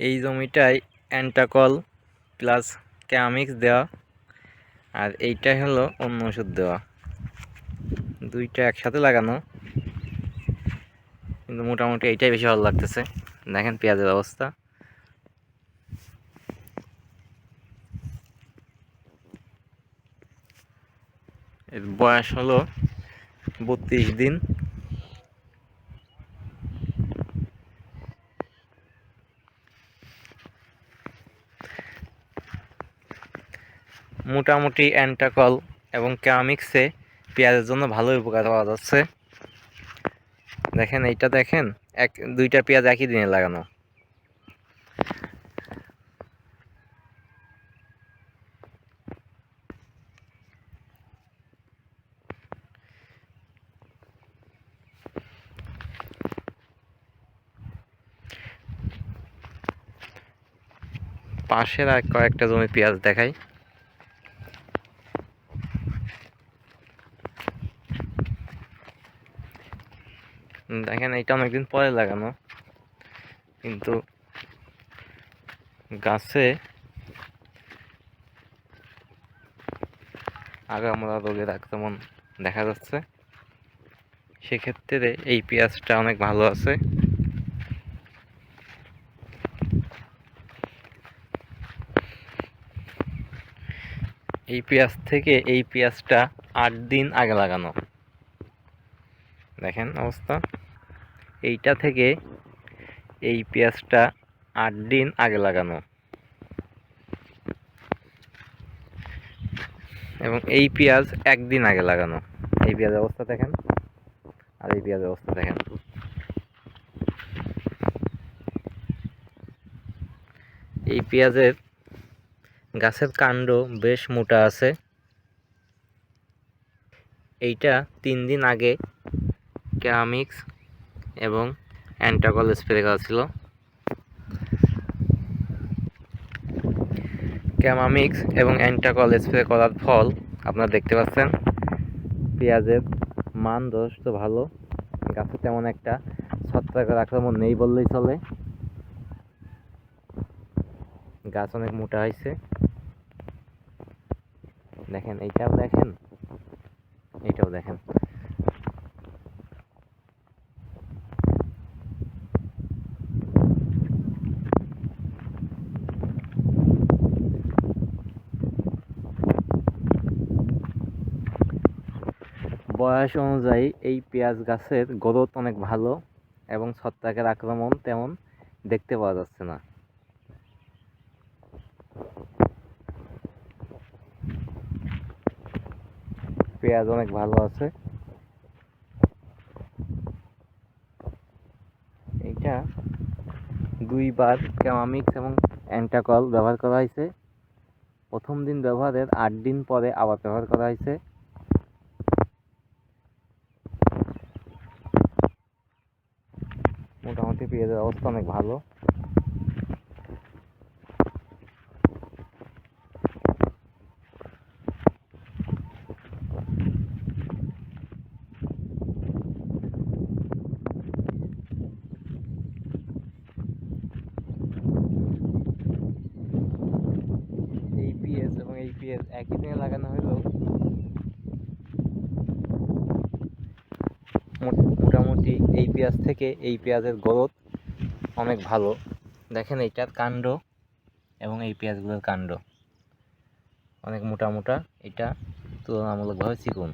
এই জমিটায় অ্যান্টাকল প্লাস ক্যামিক্স দেওয়া। আর এইটা হলো অন্য ওষুধ দেওয়া। দুইটা একসাথে লাগানো। কিন্তু মোটামুটি এইটাই বেশি ভালো লাগতেছে। দেখেন পেঁয়াজের অবস্থা। এর বয়স হলো বত্রিশ দিন। মোটামুটি অ্যান্টাকল এবং ক্যামিক্সে পেঁয়াজের জন্য ভালোই উপকার পাওয়া যাচ্ছে। দেখেন, এইটা দেখেন, এক, দুইটা পেঁয়াজ একই দিনে লাগানো। পাশের আর কয়েকটা জমি পেঁয়াজ দেখাই। দেখেন এটা অনেকদিন পরে লাগানো। কিন্তু গাছে আগামরা রোগের আক্রমণ দেখা যাচ্ছে। সেক্ষেত্রে এই পেঁয়াজটা অনেক ভালো আছে। এই পেঁয়াজ থেকে এই পেঁয়াজটা আট দিন আগে লাগানো। দেখেন অবস্থা। এইটা থেকে এই পেঁয়াজটা আট দিন আগে লাগানো। এবং এই পেঁয়াজ একদিন আগে লাগানো। এই পেঁয়াজের অবস্থা দেখেন। আর এই পেঁয়াজের অবস্থা দেখেন। এই পেঁয়াজের গাছের কাণ্ড বেশ মোটা আছে। এইটা তিন দিন আগে ক্যামিক্স এবং অ্যান্টাকল স্প্রে করা ছিল। ক্যামামিক্স এবং অ্যান্টাকল স্প্রে করার ফল আপনারা দেখতে পাচ্ছেন। পেঁয়াজের মান তো ভালো। গাছে তেমন একটা ছত্রাকের আক্রমণ নেই বললেই চলে। গাছ অনেক মোটা হয়েছে। দেখেন, এইটাও দেখেন এইটাও দেখেন। বয়স অনুযায়ী এই পেঁয়াজ গাছের গ্রোথ অনেক ভালো এবং ছত্রাকের আক্রমণ তেমন দেখতে পাওয়া যাচ্ছে না। পেঁয়াজ অনেক ভালো আছে। এইটা দুইবার ক্যামামিক্স এবং অ্যান্টাকল ব্যবহার করা হয়েছে। প্রথম দিন ব্যবহারের আট দিন পরে আবার ব্যবহার করা হয়েছে। মোটামুটি পেঁয়াজের অবস্থা অনেক ভালো। এই পিএস এবং এই পিএস একই দিনে লাগানো হলেও মোটামুটি এই পেঁয়াজ থেকে এই পেঁয়াজের গ্রোথ অনেক ভালো। দেখেন এইটার কাণ্ড এবং এই পেঁয়াজগুলোর কাণ্ড। অনেক মোটা মোটা এটা তুলনামূলকভাবে চিকন।